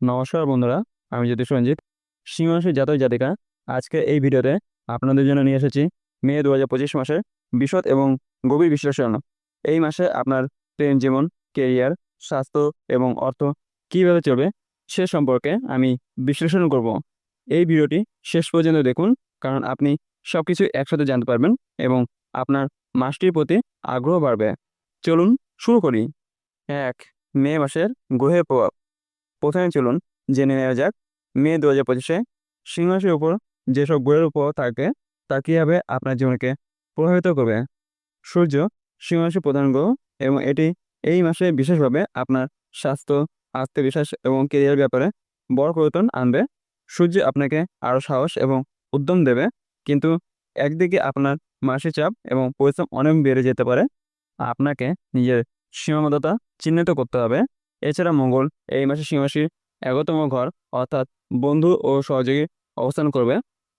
নমস্কার বন্ধুরা, আমি জ্যোতিষ রঞ্জিত সিংহরাশি জাতক জাতিকা। আজকে এই ভিডিওতে আপনাদের জন্য নিয়ে এসেছি মে দু হাজার পঁচিশ মাসের বিশদ এবং গভীর বিশ্লেষণ। এই মাসে আপনার প্রেম জীবন কেরিয়ার স্বাস্থ্য এবং অর্থ কীভাবে চলবে সে সম্পর্কে আমি বিশ্লেষণ করব। এই ভিডিওটি শেষ পর্যন্ত দেখুন, কারণ আপনি সব কিছু একসাথে জানতে পারবেন এবং আপনার মাসটির প্রতি আগ্রহ বাড়বে। চলুন শুরু করি। এক মে মাসের গ্রহের প্রভাব। প্রথমে চলুন জেনে নেওয়া যাক। মে দু হাজার পঁচিশে সিংহাসের উপর যেসব গ্রহের উপর থাকে, তা কীভাবে আপনার জীবনকে প্রভাবিত করবে? সূর্য সিংহাসের প্রধান গ্রহ এবং এটি এই মাসে বিশেষভাবে আপনার স্বাস্থ্য, আত্মবিশ্বাস এবং কেরিয়ার ব্যাপারে বড় পরিবর্তন আনবে। সূর্য আপনাকে আরও সাহস এবং উদ্যম দেবে, কিন্তু একদিকে আপনার মাসিক চাপ এবং পরিশ্রম অনেক বেড়ে যেতে পারে। আপনাকে নিজের সীমাবদ্ধতা চিহ্নিত করতে হবে। এছাড়া মঙ্গল এই মাসে সিংহাসীর এগারোতম ঘর অর্থাৎ বন্ধু ও সহযোগী অবস্থান করবে,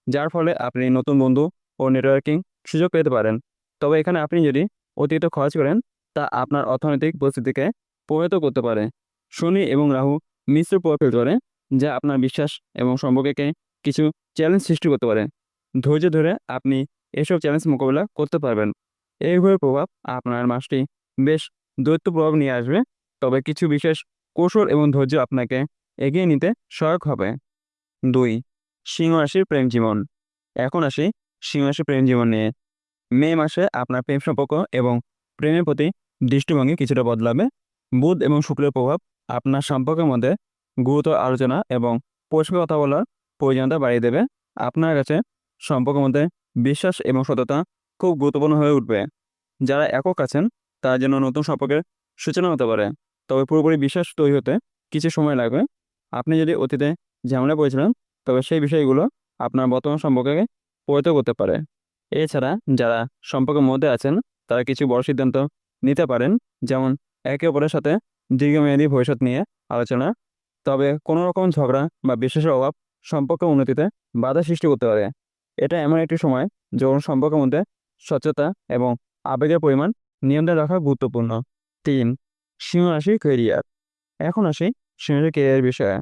যার ফলে আপনি নতুন বন্ধু ও নেটওয়ার্কিং সুযোগ পেতে পারেন। তবে এখানে আপনি যদি অতিরিক্ত খরচ করেন, তা আপনার অর্থনৈতিক পরিস্থিতিকে প্রভাবিত করতে পারে। শনি এবং রাহু মিশ্র প্রভাব ফেলতে পারে, যা আপনার বিশ্বাস এবং সম্পর্ককে কিছু চ্যালেঞ্জ সৃষ্টি করতে পারে। ধৈর্য ধরে আপনি এসব চ্যালেঞ্জ মোকাবিলা করতে পারবেন। এইভাবে প্রভাব আপনার মাসটি বেশ দৈত্য প্রভাব নিয়ে আসবে। তবে কিছু বিশেষ কৌশল এবং ধৈর্য আপনাকে এগিয়ে নিতে সহায়ক হবে। দুই সিংহ রাশির প্রেম জীবন। এখন আসি সিংহ রাশির প্রেম জীবন নিয়ে। মে মাসে আপনার প্রেম সম্পর্ক এবং প্রেমের প্রতি দৃষ্টিভঙ্গি কিছুটা বদলাবে। বুধ এবং শুক্রের প্রভাব আপনার সম্পর্কের মধ্যে গুরুতর আলোচনা এবং পরিষ্কার কথা বলার প্রয়োজনীয়তা বাড়িয়ে দেবে। আপনার কাছে সম্পর্কের মধ্যে বিশ্বাস এবং সততা খুব গুরুত্বপূর্ণ হয়ে উঠবে। যারা একক আছেন, তারা যেন নতুন সম্পর্কের সূচনা হতে পারে। তবে পুরোপুরি বিশ্বাস তৈরি হতে কিছু সময় লাগবে। আপনি যদি অতীতে ঝামেলা পড়েছিলেন, তবে সেই বিষয়গুলো আপনার বর্তমান সম্পর্কে প্রভাবিত করতে পারে। এছাড়া যারা সম্পর্কের মধ্যে আছেন, তারা কিছু বড় সিদ্ধান্ত নিতে পারেন, যেমন একে অপরের সাথে দীর্ঘমেয়াদী ভবিষ্যৎ নিয়ে আলোচনা। তবে কোনো রকম ঝগড়া বা বিশ্বাসের অভাব সম্পর্ক উন্নতিতে বাধা সৃষ্টি করতে পারে। এটা এমন একটি সময় যখন সম্পর্কের মধ্যে স্বচ্ছতা এবং আবেগের পরিমাণ নিয়ন্ত্রণ রাখা গুরুত্বপূর্ণ। তিন সিংহ রাশি কেরিয়ার এখন আসি সিংহ রাশি কেরিয়ার বিষয়ে।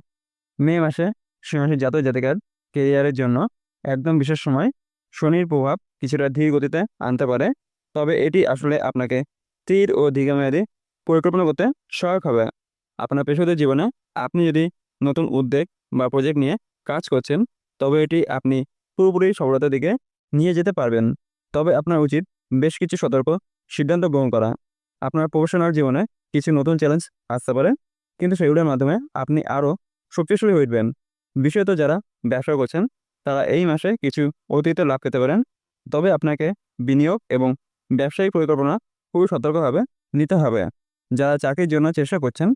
মে মাসে সিংহ রাশির জাতক জাতিকার কেরিয়ারের জন্য একদম বিশেষ সময় শনির প্রভাব কিছুটা ধীর গতিতে আনতে পারে। তবে এটি আসলে আপনাকে স্থির ও দীর্ঘমেয়াদী পরিকল্পনা করতে সহায়ক হবে। আপনার পেশাগত জীবনে আপনি যদি নতুন উদ্যোগ বা প্রজেক্ট নিয়ে কাজ করছেন, তবে এটি আপনি পুরোপুরি সফলতার দিকে নিয়ে যেতে পারবেন। তবে আপনার উচিত বেশ কিছু সতর্ক সিদ্ধান্ত গ্রহণ করা। আপনার প্রফেশনাল জীবনে কিছু নতুন চ্যালেঞ্জ আসতে পারে, কিন্তু সেগুলোর মাধ্যমে আপনি আরও শক্তিশালী হয়ে উঠবেন। বিশেষত যারা ব্যবসা করছেন, তারা এই মাসে কিছু অতিরিক্ত লাভ পেতে পারেন। তবে আপনাকে বিনিয়োগ এবং ব্যবসায়িক পরিকল্পনা খুবই সতর্কভাবে নিতে হবে। যারা চাকরির জন্য চেষ্টা করছেন,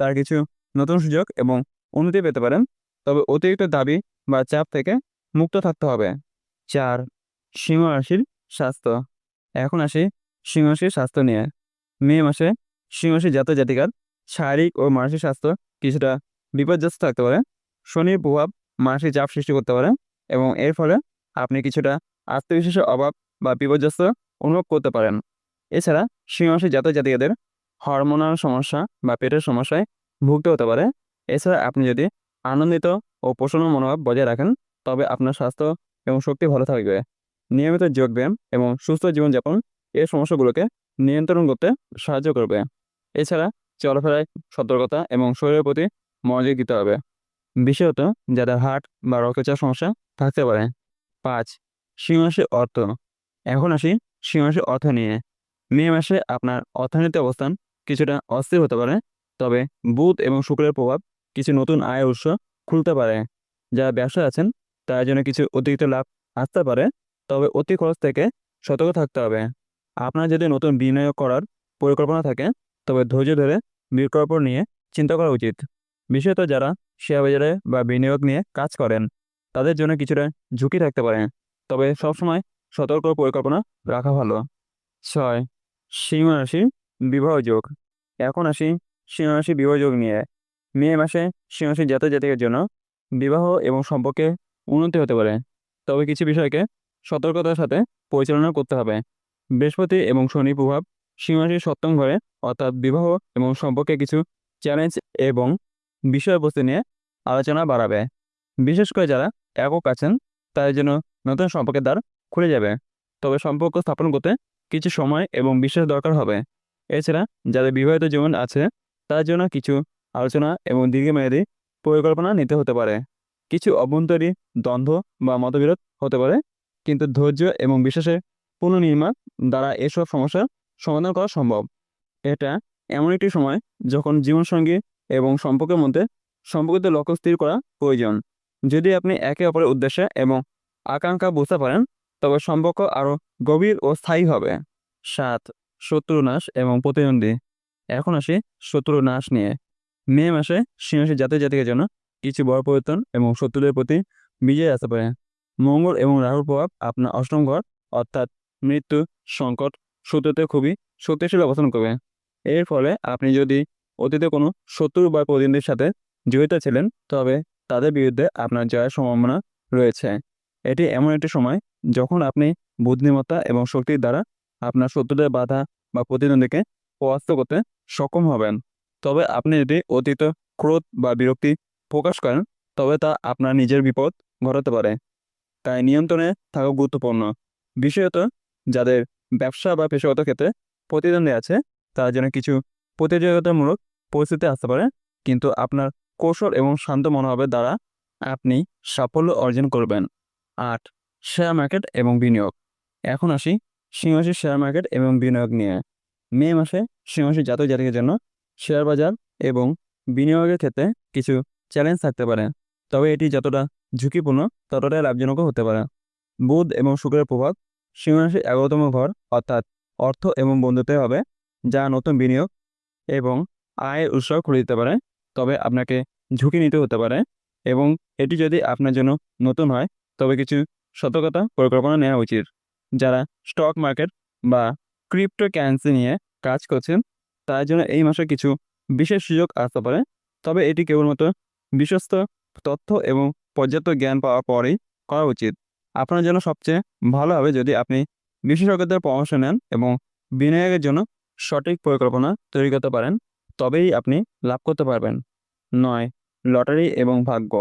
তারা কিছু নতুন সুযোগ এবং উন্নতি পেতে পারেন। তবে অতিরিক্ত দাবি বা চাপ থেকে মুক্ত থাকতে হবে। চার সিংহ রাশির স্বাস্থ্য। এখন আসি সিংহ রাশির স্বাস্থ্য নিয়ে। মে মাসে সিংহ রাশির জাতক জাতিকার, শারীরিক ও মানসিক স্বাস্থ্য কিছুটা বিপর্যস্ত থাকতে পারে। শনির প্রভাব মানসিক চাপ সৃষ্টি করতে পারে এবং এর ফলে আপনি কিছুটা আত্মবিশ্বাসের অভাব বা বিপর্যস্ত অনুভব করতে পারেন। এছাড়া সিংহ রাশির জাতক জাতিকাদের হরমোনাল সমস্যা বা পেটের সমস্যায় ভুগতে হতে পারে। এছাড়া আপনি যদি আনন্দিত ও প্রসন্ন মনোভাব বজায় রাখেন, তবে আপনার স্বাস্থ্য এবং শক্তি ভালো থাকবে। নিয়মিত যোগব্যায়াম এবং সুস্থ জীবনযাপন এই সমস্যাগুলোকে নিয়ন্ত্রণ করতে সাহায্য করবে। এছাড়া চলাফেরায় সতর্কতা এবং শরীরের প্রতি মনোযোগ দিতে হবে। বিশেষত যাদের হার্ট বা রক্তচাপ সমস্যা থাকতে পারে। পাঁচ সিংহাসে অর্থ। এখন আসি সিংহাসে অর্থ নিয়ে। মে মাসে আপনার অর্থনৈতিক অবস্থান কিছুটা অস্থির হতে পারে, তবে বুধ এবং শুক্রের প্রভাব কিছু নতুন আয় উৎস খুলতে পারে। যারা ব্যবসা আছেন তার জন্য কিছু অতিরিক্ত লাভ আসতে পারে, তবে অতি খরচ থেকে সতর্ক থাকতে হবে। আপনার যদি নতুন বিনিয়োগ করার পরিকল্পনা থাকে তবে ধৈর্য ধরে বিকল্প নিয়ে চিন্তা করা উচিত। বিশেষত যারা শেয়ার বাজারে বা বিনিয়োগ নিয়ে কাজ করেন, তাদের জন্য কিছুটা ঝুঁকি থাকতে পারে। তবে সবসময় সতর্ক পরিকল্পনা রাখা ভালো। ছয় সিংহ রাশি বিবাহ যোগ। এখন আসি সিংহ রাশি বিবাহ যোগ নিয়ে। মে মাসে সিংহ রাশি জাতক জাতিকের জন্য বিবাহ এবং সম্পর্কে উন্নতি হতে পারে। তবে কিছু বিষয়কে সতর্কতার সাথে পরিচালনা করতে হবে। বৃহস্পতি এবং শনি প্রভাব সিংহ রাশির সপ্তম ঘরে, অর্থাৎ বিবাহ এবং সম্পর্কে কিছু চ্যালেঞ্জ এবং বিষয়বস্তু নিয়ে আলোচনা বাড়াবে। বিশেষ করে যারা একক আছেন, তাদের জন্য নতুন সম্পর্কের দ্বার খুলে যাবে। তবে সম্পর্ক স্থাপন করতে কিছু সময় এবং বিশ্বাস দরকার হবে। এছাড়া যাদের বিবাহিত জীবন আছে তার জন্য কিছু আলোচনা এবং দীর্ঘমেয়াদী পরিকল্পনা নিতে হতে পারে। কিছু অভ্যন্তরীণ দ্বন্দ্ব বা মতবিরোধ হতে পারে, কিন্তু ধৈর্য এবং বিশ্বাসের পুনর্নির্মাণ দ্বারা এসব সমস্যার সমাধান করা সম্ভব। এটা এমন একটি সময় যখন জীবনসঙ্গী এবং সম্পর্কের মধ্যে সম্পর্কিত লক্ষ্য স্থির করা প্রয়োজন। যদি আপনি একে অপরের উদ্দেশ্যে এবং আকাঙ্ক্ষা বুঝতে পারেন, তবে সম্পর্ক আরও গভীর ও স্থায়ী হবে। সাত শত্রু নাশ এবং প্রতিদ্বন্দ্বী। এখন আসি শত্রু নাশ নিয়ে। মে মাসে সিংহসী জাতি জাতিকে জন্য কিছু বড় পরিবর্তন এবং শত্রুদের প্রতি বিজয় আসতে পারে। মঙ্গল এবং রাহুর প্রভাব আপনার অষ্টম ঘর, অর্থাৎ মৃত্যু সংকট শত্রুতে খুবই শক্তিশালী অবস্থান করবে। এর ফলে আপনি যদি অতীতে কোনো শত্রু বা প্রতিনিধির সাথে জড়িত ছিলেন, তবে তাদের বিরুদ্ধে আপনার জয়ের সম্ভাবনা রয়েছে। এটি এমন একটি সময় যখন আপনি বুদ্ধিমত্তা এবং শক্তির দ্বারা আপনার শত্রুদের বাধা বা প্রতিদ্বন্দ্বীকে পরাস্ত করতে সক্ষম হবেন। তবে আপনি যদি অতীত ক্রোধ বা বিরক্তি প্রকাশ করেন, তবে তা আপনার নিজের বিপদ ঘটাতে পারে। তাই নিয়ন্ত্রণে থাকা গুরুত্বপূর্ণ। বিশেষত যাদের ব্যবসা বা পেশাগত ক্ষেত্রে প্রতিদ্বন্দ্বী আছে। তার জন্য কিছু প্রতিযোগিতামূলক পরিস্থিতি আসতে পারে। কিন্তু আপনার কৌশল এবং শান্ত মনোভাবের দ্বারা আপনি সাফল্য অর্জন করবেন। আট শেয়ার মার্কেট এবং বিনিয়োগ। এখন আসি সিংহসী শেয়ার মার্কেট এবং বিনিয়োগ নিয়ে। মে মাসে সিংহসী জাতীয় জাতিকের জন্য শেয়ার বাজার এবং বিনিয়োগের ক্ষেত্রে কিছু চ্যালেঞ্জ থাকতে পারে। তবে এটি যতটা ঝুঁকিপূর্ণ ততটাই লাভজনকও হতে পারে। বুধ এবং শুক্রের প্রভাব সিংহরাশির এগারোতম ঘর, অর্থাৎ অর্থ এবং বন্ধুত্বে হবে, যা নতুন বিনিয়োগ এবং আয়ের উৎস খুলে দিতে পারে। তবে আপনাকে ঝুঁকি নিতে হতে পারে এবং এটি যদি আপনার জন্য নতুন হয়, তবে কিছু সতর্কতা পরিকল্পনা নেওয়া উচিত। যারা স্টক মার্কেট বা ক্রিপ্টো কারেন্সি নিয়ে কাজ করছেন, তার জন্য এই মাসে কিছু বিশেষ সুযোগ আসতে পারে। তবে এটি কেবলমাত্র বিশ্বস্ত তথ্য এবং পর্যাপ্ত জ্ঞান পাওয়ার পরেই করা উচিত। আপনার জন্য সবচেয়ে ভালো হবে যদি আপনি বিশেষজ্ঞদের পরামর্শ নেন এবং বিনিয়োগের জন্য সঠিক পরিকল্পনা তৈরি করতে পারেন, তবেই আপনি লাভ করতে পারবেন। নয়, লটারি এবং ভাগ্য।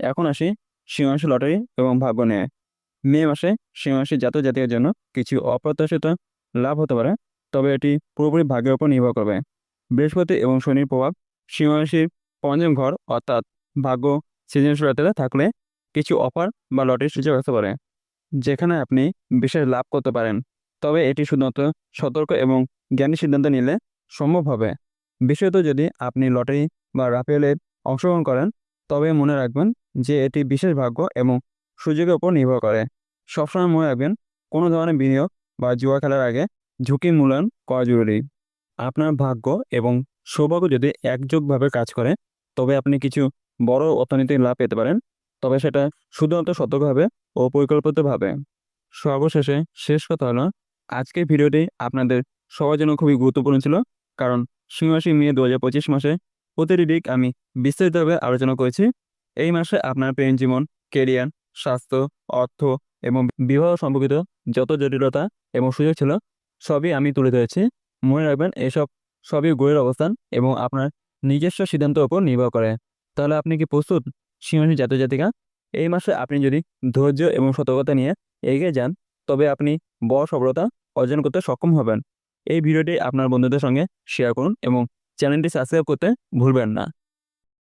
এখন আসি সিংহাসী লটারি এবং ভাগ্য নিয়ে। মে মাসে সিংহাসী জাতীয় জাতির জন্য কিছু অপ্রত্যাশিত লাভ হতে পারে, তবে এটি পুরোপুরি ভাগ্যের উপর নির্ভর করবে। বৃহস্পতি এবং শনির প্রভাব সিংহাসীর পঞ্চম ঘর অর্থাৎ ভাগ্য সৃজনশীলতাতে থাকলে কিছু অফার বা লটারির সুযোগ আসতে পারে, যেখানে আপনি বিশেষ লাভ করতে পারেন। তবে এটি শুধুমাত্র সতর্ক এবং জ্ঞানী সিদ্ধান্ত নিলে সম্ভব হবে। বিশেষত যদি আপনি লটারি বা রাফেলে অংশগ্রহণ করেন, তবে মনে রাখবেন যে এটি বিশেষ ভাগ্য এবং সুযোগের উপর নির্ভর করে। সবসময় মনে রাখবেন, কোনো ধরনের বিনিয়োগ বা জুয়া খেলার আগে ঝুঁকি মূল্যায়ন করা জরুরি। আপনার ভাগ্য এবং সৌভাগ্য যদি একযোগভাবে কাজ করে, তবে আপনি কিছু বড় অর্থনৈতিক লাভ পেতে পারেন। তবে সেটা শুধুমাত্র সতর্কভাবে ও পরিকল্পিতভাবে। সর্বশেষে শেষ কথা হলো, আজকের ভিডিওটি আপনাদের সবার জন্য খুবই গুরুত্বপূর্ণ ছিল, কারণ সিংহাসী মে দু হাজার পঁচিশ মাসে প্রতিটি দিক আমি বিস্তারিতভাবে আলোচনা করেছি। এই মাসে আপনার প্রেম জীবন কেরিয়ার স্বাস্থ্য, অর্থ এবং বিবাহ সম্পর্কিত যত জটিলতা এবং সুযোগ ছিল, সবই আমি তুলে ধরেছি। মনে রাখবেন, এসব সবই গ্রহের অবস্থান এবং আপনার নিজস্ব সিদ্ধান্তের উপর নির্ভর করে। তাহলে আপনি কি প্রস্তুত? সিংহসী জাতীয় জাতিকা এই মাসে আপনি যদি ধৈর্য এবং সতর্কতা নিয়ে এগিয়ে যান, তবে আপনি বড় সফলতা অর্জন করতে সক্ষম হবেন। এই ভিডিওটি আপনার বন্ধুদের সঙ্গে শেয়ার করুন এবং চ্যানেলটি সাবস্ক্রাইব করতে ভুলবেন না।